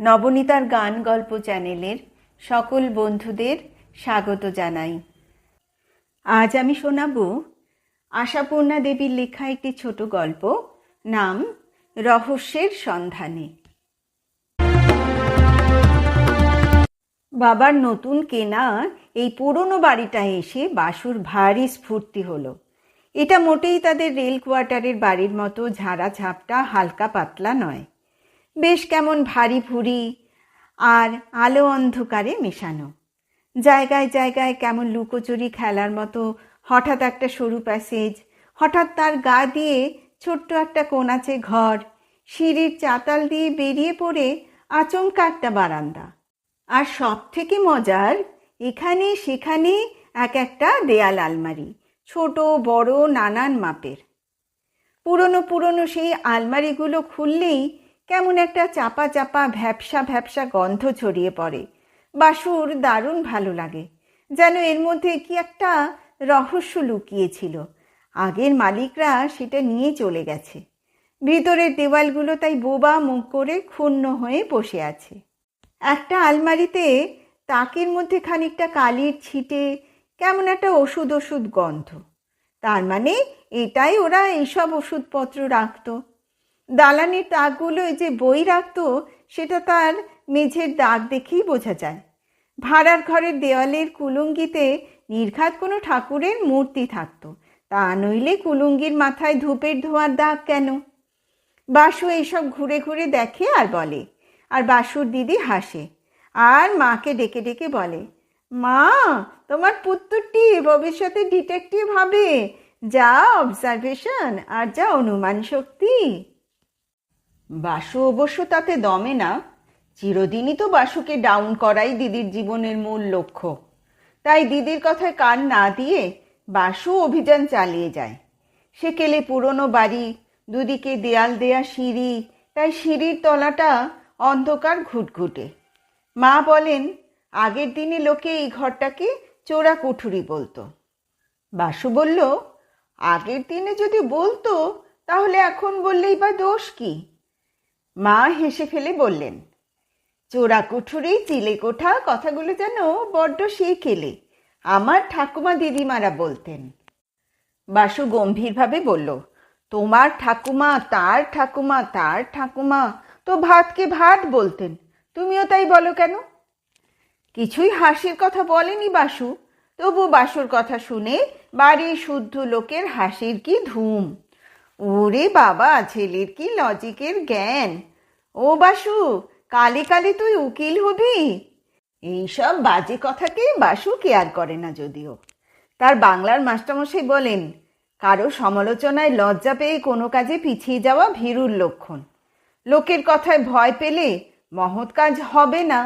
নবনীতার গান গল্প চ্যানেলের সকল বন্ধুদের স্বাগত জানাই। আজ আমি শোনাব আশাপূর্ণা দেবীর লেখা একটি ছোট গল্প, নাম রহস্যের সন্ধানে। বাবার নতুন কেনা এই পুরনো বাড়িটায় এসে বাসুর ভারী স্ফূর্তি হলো। এটা মোটেই তাদের রেল কোয়ার্টারের বাড়ির মতো ঝাড়া ঝাপটা হালকা পাতলা নয়। বেশ কেমন ভারী ভুরি আর আলো অন্ধকারে মেশানো। জায়গায় জায়গায় কেমন লুকোচুরি খেলার মতো হঠাৎ একটা সরু প্যাসেজ, হঠাৎ তার গা দিয়ে ছোট্ট একটা কোনাচে ঘর, সিঁড়ির চাতাল দিয়ে বেরিয়ে পড়ে আচমকা একটা বারান্দা। আর সব থেকে মজার, এখানে সেখানে এক একটা দেয়াল আলমারি, ছোট, বড়, নানান মাপের। পুরনো পুরনো সেই আলমারিগুলো খুললেই কেমন একটা চাপা চাপা ভ্যাপসা ভ্যাপসা গন্ধ ছড়িয়ে পড়ে। বাসুর দারুণ ভালো লাগে। যেন এর মধ্যে কি একটা রহস্য লুকিয়েছিল। আগের মালিকরা সেটা নিয়ে চলে গেছে। ভিতরের দেওয়ালগুলো তাই বোবা মুখ করে ক্ষুণ্ণ হয়ে বসে আছে। একটা আলমারিতে তাকের মধ্যে খানিকটা কালির ছিটে কেমন একটা ওষুধ ওষুধ গন্ধ। তার মানে এটাই ওরা এইসব ওষুধপত্র রাখতো। দালানের তাকগুলো যে বই রাখতো সেটা তার মেঝের দাগ দেখেই বোঝা যায়। ভাড়ার ঘরের দেওয়ালের কুলুঙ্গিতে নির্ঘাত কোনো ঠাকুরের মূর্তি থাকতো। তা নইলে কুলুঙ্গির মাথায় ধূপের ধোঁয়ার দাগ কেন? বাসু এইসব ঘুরে ঘুরে দেখে আর বলে। আর বাসুর দিদি হাসে। আর মাকে ডেকে ডেকে বলে, মা, তোমার পুত্রটি ভবিষ্যতে ডিটেকটিভ হবে। যা অবজারভেশন আর যা অনুমান শক্তি। বাসু অবশ্য তাতে দমে না, চিরদিনই তো বাসুকে ডাউন করাই দিদির জীবনের মূল লক্ষ্য। তাই দিদির কথায় কান না দিয়ে বাসু অভিযান চালিয়ে যায়। সে কেলে পুরনো বাড়ি, দুদিকে দেয়াল দেয়া সিঁড়ি, তাই সিঁড়ির তলাটা অন্ধকার ঘুটঘুটে। মা বলেন, আগের দিনে লোকে এই ঘরটাকে চোরা কুঠুরি বলতো। বাসু বলল, আগের দিনে যদি বলতো, তাহলে এখন বললেই বা দোষ কি? মা হেসে ফেলে বললেন, চোরা কুঠুরি চিলে কোঠা, কথাগুলো যেন বড্ড সেই খেলে আমার ঠাকুমা দিদিমারা বলতেন। বাসু গম্ভীরভাবে বলল, তোমার ঠাকুমা, তার ঠাকুমা তার ঠাকুমা, তো ভাতকে ভাত বলতেন। তুমিও তাই বলো কেন? কিছুই হাসির কথা বলেনি বাসু। তবু বাসুর কথা শুনে বাড়ির শুদ্ধ লোকের হাসির কি ধুম। ওরে বাবা, ছেলের কি লজিকের জ্ঞান? ও বাসু, কালে কালে তুই উকিল হবি? এইসব বাজে কথাকে বাসু কেয়ার করে না যদিও। তার বাংলার মাস্টারমশাই বলেন, কারও সমালোচনায় লজ্জা পেয়ে কোনো কাজে পিছিয়ে যাওয়া ভীরুর লক্ষণ। লোকের কথায় ভয় পেলে মহৎ কাজ হবে না।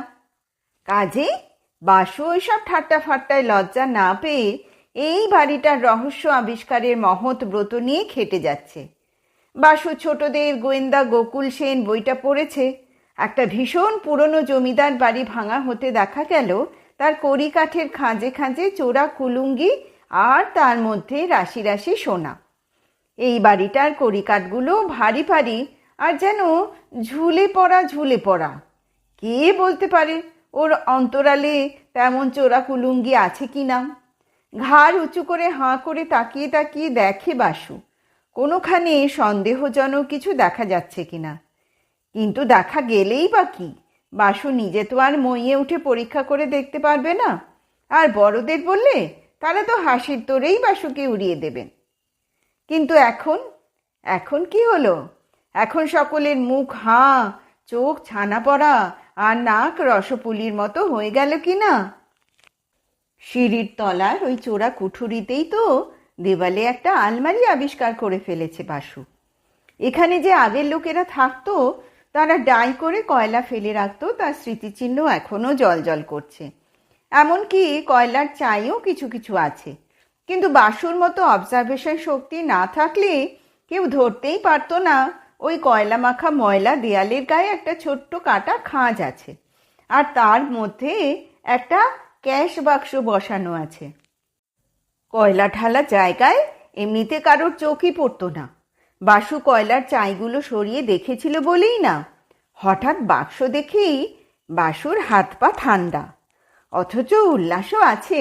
কাজে বাসু ওইসব ঠাট্টা ফাট্টায় লজ্জা না পেয়ে এই বাড়িটার রহস্য আবিষ্কারের মহৎ ব্রত নিয়ে খেটে যাচ্ছে। বাসু ছোটদের গোয়েন্দা গোকুল সেন বইটা পড়েছে। একটা ভীষণ পুরনো জমিদার বাড়ি ভাঙা হতে দেখা গেল, তার কড়ি কাঠের খাঁজে খাঁজে চোরা কুলুঙ্গি আর তার মধ্যে রাশি রাশি সোনা। এই বাড়িটার কড়িকাঠগুলো ভারী ভারী আর যেন ঝুলে পড়া ঝুলে পড়া। কে বলতে পারে, ওর অন্তরালে তেমন চোরা কুলুঙ্গি আছে কি না ঘাড় উঁচু করে হাঁ করে তাকিয়ে তাকিয়ে দেখে বাসু। কোনোখানে সন্দেহজনক কিছু দেখা যাচ্ছে কিনা। কিন্তু দেখা গেলেই বা কি? বাসু নিজে তো আর মইয়ে উঠে পরীক্ষা করে দেখতে পারবে না। আর বড়দের বললে তারা তো হাসির তোরেই বাসুকে উড়িয়ে দেবেন। কিন্তু এখন? এখন কি হলো? এখন সকলের মুখ হাঁ, চোখ ছানা পড়া, আর নাক রসপুলির মতো হয়ে গেল কি না সিঁড়ির তলার ওই চোরা কুঠুরিতেই তো দেওয়ালে একটা আলমারি আবিষ্কার করে ফেলেছে বাসু। এখানে যে আগের লোকেরা থাকতো, তারা ডাই করে কয়লা ফেলে রাখতো, তার স্মৃতিচিহ্ন এখনও জল জল করছে। এমনকি কয়লার চাইও কিছু কিছু আছে। কিন্তু বাসুর মতো অবজারভেশন শক্তি না থাকলে কেউ ধরতেই পারতো না, ওই কয়লা মাখা ময়লা দেয়ালের গায়ে একটা ছোট্ট কাটা খাঁজ আছে। আর তার মধ্যে একটা ক্যাশ বাক্স বসানো আছে। কয়লা ঢালা জায়গায় এমনিতে কারোর চোখই পড়তো না। বাসু কয়লার চাইগুলো সরিয়ে দেখেছিল বলেই না। হঠাৎ বাক্স দেখেই বাসুর হাত পা ঠান্ডা। অথচ উল্লাসও আছে।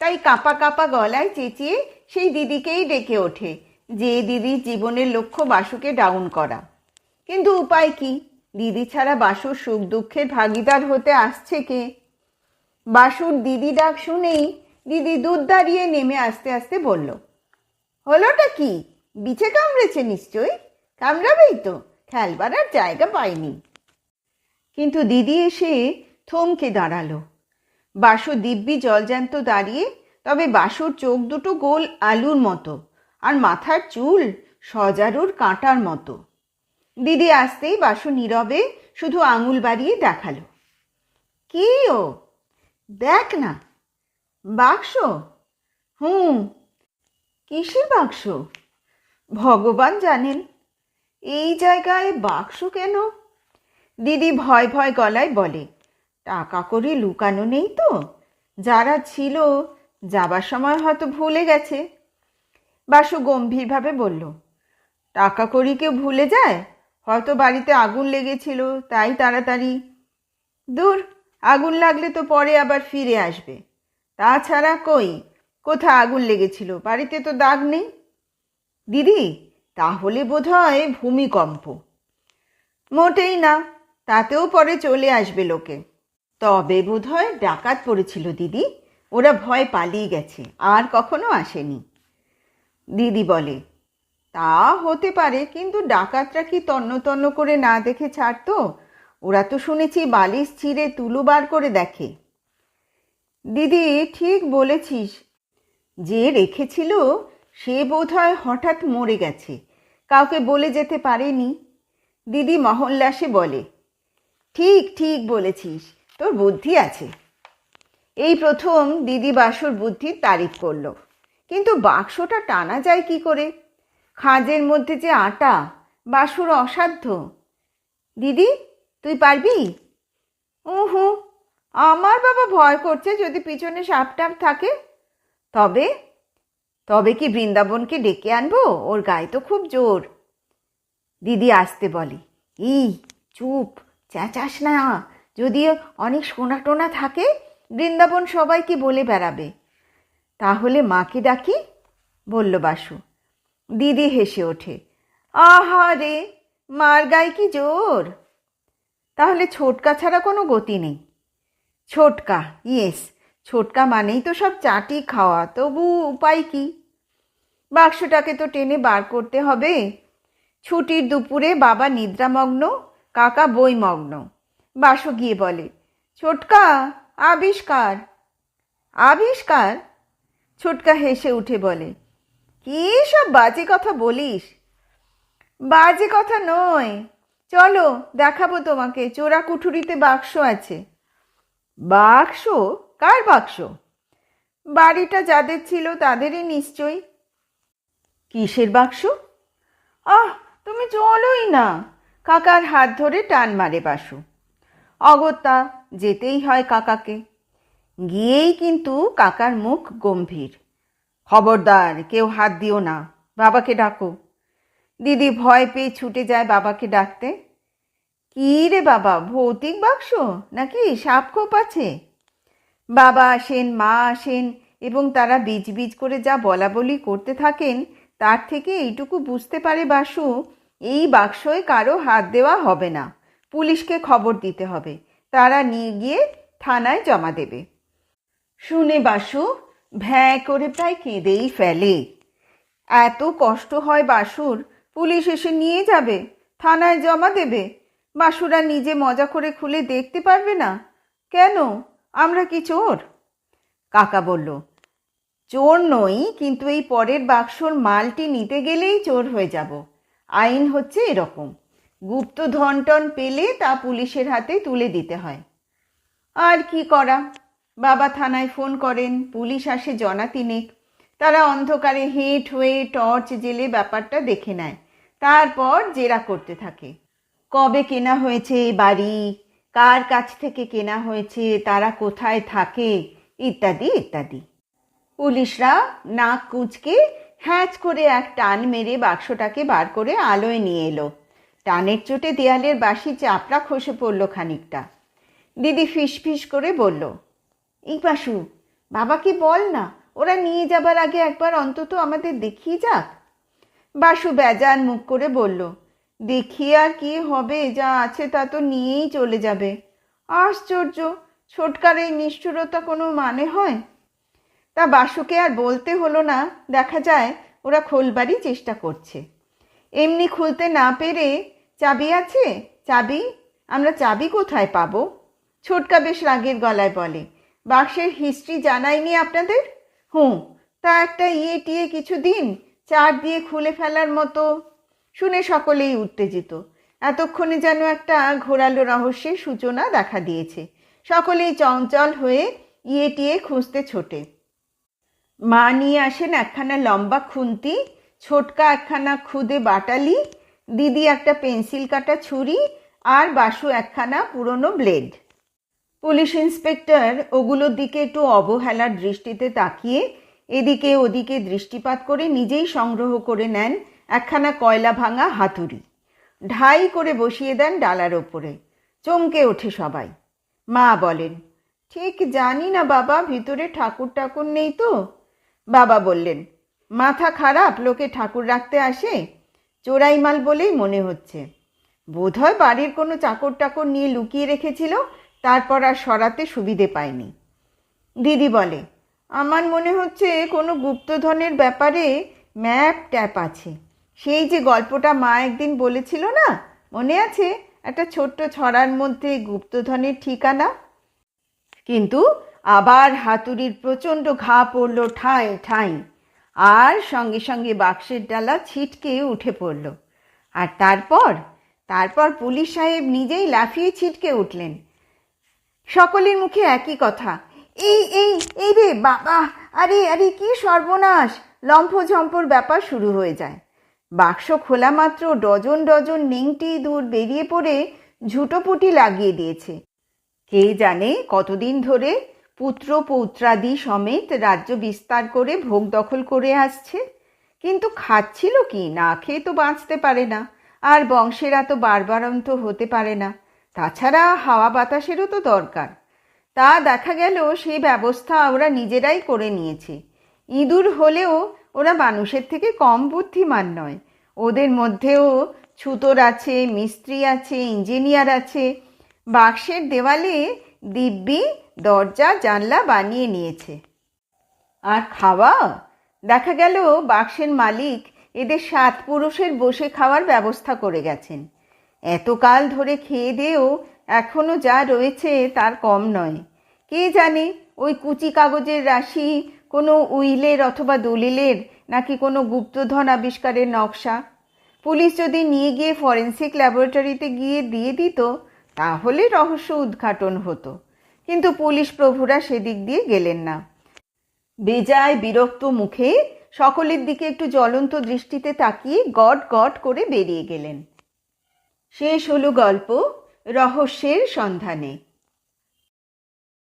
তাই কাঁপা কাঁপা গলায় চেঁচিয়ে সেই দিদিকেই ডেকে ওঠে, যে দিদির জীবনের লক্ষ্য বাসুকে ডাউন করা। কিন্তু উপায় কি? দিদি ছাড়া বাসুর সুখ দুঃখের ভাগিদার হতে আসছে কে? বাসুর দিদি ডাক শুনেই দিদি দুধ দাঁড়িয়ে নেমে আস্তে আস্তে বলল, হলোটা কি? বিছে কামড়েছে নিশ্চয়ই? কামড়াবেই তো, খেলবার আর জায়গা পায়নি কিন্তু দিদি এসে থমকে দাঁড়াল। বাসু দিব্যি জলজ্যান্ত দাঁড়িয়ে, তবে বাসুর চোখ দুটো গোল আলুর মতো আর মাথার চুল সজারুর কাঁটার মতো। দিদি আসতেই বাসু নীরবে শুধু আঙুল বাড়িয়ে দেখাল, কি ও? দেখ না, বাক্স? হুম, কিসের বাক্স? ভগবান জানেন, এই জায়গায় বাক্স কেন? দিদি ভয় ভয় গলায় বলে, টাকা করে লুকানো নেই তো, যারা ছিল যাবার সময় হয়তো ভুলে গেছে। বাসু গম্ভীরভাবে বলল, টাকা করি কেউ ভুলে যায়? হয়তো বাড়িতে আগুন লেগেছিল, তাই তাড়াতাড়ি। দূর আগুন লাগলে তো পরে আবার ফিরে আসবে। তাছাড়া কই? কোথা আগুন লেগেছিল? বাড়িতে তো দাগ নেই। দিদি, তাহলে বোধ হয় ভূমিকম্প। মোটেই না, তাতেও পরে চলে আসবে লোকে। তবে বোধ হয় ডাকাত পড়েছিল দিদি। ওরা ভয় পালিয়ে গেছে, আর কখনো আসেনি। দিদি বলে, তা হতে পারে, কিন্তু ডাকাতরা কি তন্ন তন্ন করে না দেখে ছাড়তো? ওরা তো শুনেছি বালিশ ছিঁড়ে তুলো বার করে দেখে। দিদি, ঠিক বলেছিস। যে রেখেছিল, সে বোধহয় হঠাৎ মরে গেছে। কাউকে বলে যেতে পারেনি। দিদি মহল্লাসে বলে, ঠিক ঠিক বলেছিস, তোর বুদ্ধি আছে। এই প্রথম দিদি বাসুর বুদ্ধির তারিফ করল। কিন্তু বাক্সটা টানা যায় কি করে? খাঁজের মধ্যে যে আটা, বাসুর অসাধ্য। দিদি তুই পারবি? উহু, আমার বাবা ভয় করছে যদি পিছনে সাপ টাপ থাকে। তবে তবে কি বৃন্দাবনকে ডেকে আনব? ওর গায়ে তো খুব জোর। দিদি আসতে বলে ই চুপ, চেঁচাস না। যদি অনেক সোনা টোনা থাকে, বৃন্দাবন সবাইকে বলে বেড়াবে। তাহলে মাকে ডাকি? বলল বাসু। দিদি হেসে ওঠে, আহা রে, মার গায়ে কি জোর? তাহলে ছোটকা ছাড়া কোনো গতি নেই। ছোটকা ইয়েস ছোটকা মানেই তো সব চাটি খাওয়া, তবু উপায় কি? বাক্সটাকে তো টেনে বার করতে হবে। ছুটির দুপুরে বাবা নিদ্রামগ্ন, কাকা বইমগ্ন বাসু গিয়ে বলে, ছোটকা, আবিষ্কার। আবিষ্কার? ছোটকা হেসে উঠে বলে, কি সব বাজে কথা বলিস? বাজে কথা নয় চলো, দেখাবো তোমাকে। চোরা কুঠুরিতে বাক্স আছে। বাক্স? কার বাক্স? বাড়িটা যাদের ছিল তাদেরই নিশ্চয়ই। কিসের বাক্স? আহ, তুমি চলোই না। কাকার হাত ধরে টান মারে বাসু। অগত্যা, যেতেই হয় কাকাকে। গিয়েই কিন্তু কাকার মুখ গম্ভীর। খবরদার, কেউ হাত দিও না। বাবাকে ডাকো। দিদি ভয় পেয়ে ছুটে যায় বাবাকে ডাকতে। কী রে বাবা, ভৌতিক বাক্স? নাকি সাপ খোপ আছে? বাবা আসেন, মা আসেন এবং তারা বীজ বীজ করে যা বলা বলি করতে থাকেন, তার থেকে এইটুকু বুঝতে পারে বাসু, এই বাক্সয় কারও হাত দেওয়া হবে না। পুলিশকে খবর দিতে হবে। তারা নিয়ে গিয়ে থানায় জমা দেবে। শুনে বাসু ভ্যাঁ করে প্রায় কেঁদেই ফেলে। এত কষ্ট হয় বাসুর, পুলিশ এসে নিয়ে যাবে, থানায় জমা দেবে। বাসুরা নিজে মজা করে খুলে দেখতে পারবে না? কেন? আমরা কি চোর? কাকা বলল, চোর নই, কিন্তু এই পরের বাক্সর মালটি নিতে গেলেই চোর হয়ে যাব। আইন হচ্ছে এরকম। গুপ্ত ধনটন পেলে তা পুলিশের হাতে তুলে দিতে হয়। আর কি করা? বাবা থানায় ফোন করেন, পুলিশ আসে জনা তিনেক। তারা অন্ধকারে হেঁট হয়ে টর্চ জেলে ব্যাপারটা দেখে নেয়। তারপর জেরা করতে থাকে। কবে কেনা হয়েছে বাড়ি? কার কাছ থেকে কেনা হয়েছে? তারা কোথায় থাকে? ইত্যাদি ইত্যাদি। পুলিশরা নাক কুচকে হ্যাচ করে এক টান মেরে বাক্সটাকে বার করে আলোয় নিয়ে এলো। টানের চোটে দেয়ালের বাসি চাপড়া খসে পড়ল খানিকটা। দিদি ফিস ফিস করে বলল, এই পাশু বাবাকে বল না, ওরা নিয়ে যাবার আগে একবার অন্তত আমাদের দেখিয়ে যাক? বাসু বেজান মুখ করে বলল দেখিয়ে আর কি হবে, যা আছে তা তো নিয়েই চলে যাবে। আশ্চর্য, ছোটকার এই নিষ্ঠুরতা কোনো মানে হয়? তা বাসুকে আর বলতে হলো না, দেখা যায় ওরা খোলবারই চেষ্টা করছে। এমনি খুলতে না পেরে, চাবি আছে? চাবি? আমরা চাবি কোথায় পাবো? ছোটকা বেশ রাগের গলায় বলে, বাক্সের হিস্ট্রি জানাইনি আপনাদের? হুঁ, তা একটা ইয়ে টিয়ে কিছু দিন চার দিয়ে খুলে ফেলার মতো। শুনে সকলেই উত্তেজিত। এতক্ষণে যেন একটা ঘোরালো রহস্যের সূচনা দেখা দিয়েছে। সকলেই চঞ্চল হয়ে ইয়ে টিয়ে খুঁজতে ছোটে। মা নিয়ে আসেন একখানা লম্বা খুন্তি, ছোটকা একখানা খুদে বাটালি, দিদি একটা পেন্সিল কাটা ছুরি আর বাসু একখানা পুরনো ব্লেড। পুলিশ ইন্সপেক্টর ওগুলোর দিকে একটু অবহেলার দৃষ্টিতে তাকিয়ে এদিকে ওদিকে দৃষ্টিপাত করে নিজেই সংগ্রহ করে নেন একখানা কয়লা ভাঙা হাতুড়ি। ঢাই করে বসিয়ে দেন ডালার ওপরে। চমকে ওঠে সবাই। মা বলেন, ঠিক জানি না বাবা, ভিতরে ঠাকুর ঠাকুর নেই তো? বাবা বললেন, মাথা খারাপ, লোকে ঠাকুর রাখতে আসে? চোরাই মাল বলেই মনে হচ্ছে। বোধহয় বাড়ির কোনো চাকর টাকর নিয়ে লুকিয়ে রেখেছিল, তারপর আর সরাতে সুবিধে পায়নি। দিদি বলে, আমার মনে হচ্ছে কোনো গুপ্তধনের ব্যাপারে ম্যাপ ট্যাপ আছে। সেই যে গল্পটা মা একদিন বলেছিল না? মনে আছে? একটা ছোট্ট ছড়ার মধ্যে গুপ্তধনের ঠিকানা। কিন্তু আবার হাতুড়ির প্রচণ্ড ঘা পড়ল ঠাঁই ঠাঁই। আর সঙ্গে সঙ্গে বাক্সের ডালা ছিটকে উঠে পড়ল। আর তারপর? তারপর পুলিশ সাহেব নিজেই লাফিয়ে ছিটকে উঠলেন। সকলের মুখে একই কথা। এই এই এই রে বাবা! আরে আরে, কি সর্বনাশ! লম্ফঝম্পর ব্যাপার শুরু হয়ে যায়। বাক্স খোলা মাত্র ডজন ডজন নেংটি দূর বেরিয়ে পড়ে ঝুটোপুটি লাগিয়ে দিয়েছে। কে জানে কতদিন ধরে পুত্র পৌত্রাদি সমেত রাজ্য বিস্তার করে ভোগ দখল করে আসছে। কিন্তু খাচ্ছিল কি, না খেয়ে তো বাঁচতে পারে না। আর বংশেরা তো বারবারন্ত হতে পারে না। তাছাড়া হাওয়া বাতাসেরও তো দরকার। তা দেখা গেল সেই ব্যবস্থা ওরা নিজেরাই করে নিয়েছে। ইঁদুর হলেও ওরা মানুষের থেকে কম বুদ্ধিমান নয়। ওদের মধ্যেও ছুতোর আছে, মিস্ত্রি আছে, ইঞ্জিনিয়ার আছে। বাক্সের দেওয়ালে দিব্যি দরজা, জানলা বানিয়ে নিয়েছে। আর খাওয়া? দেখা গেল বাক্সের মালিক এদের সাত পুরুষের বসে খাওয়ার ব্যবস্থা করে গেছেন। এতকাল ধরে খেয়ে দিয়েও এখনও যা রয়েছে তার কম নয়। কে জানে ওই কুচি কাগজের রাশি কোনো উইলের অথবা দলিলের নাকি কোনো গুপ্তধন আবিষ্কারের নকশা? পুলিশ যদি নিয়ে গিয়ে ফরেন্সিক ল্যাবরেটরিতে গিয়ে দিয়ে দিত, তাহলে রহস্য উদ্ঘাটন হতো। কিন্তু পুলিশ প্রভুরা সেদিক দিয়ে গেলেন না। বেজায় বিরক্ত মুখে সকলের দিকে একটু জ্বলন্ত দৃষ্টিতে তাকিয়ে গট গট করে বেরিয়ে গেলেন। শেষ হলো গল্প রহস্যের সন্ধানে।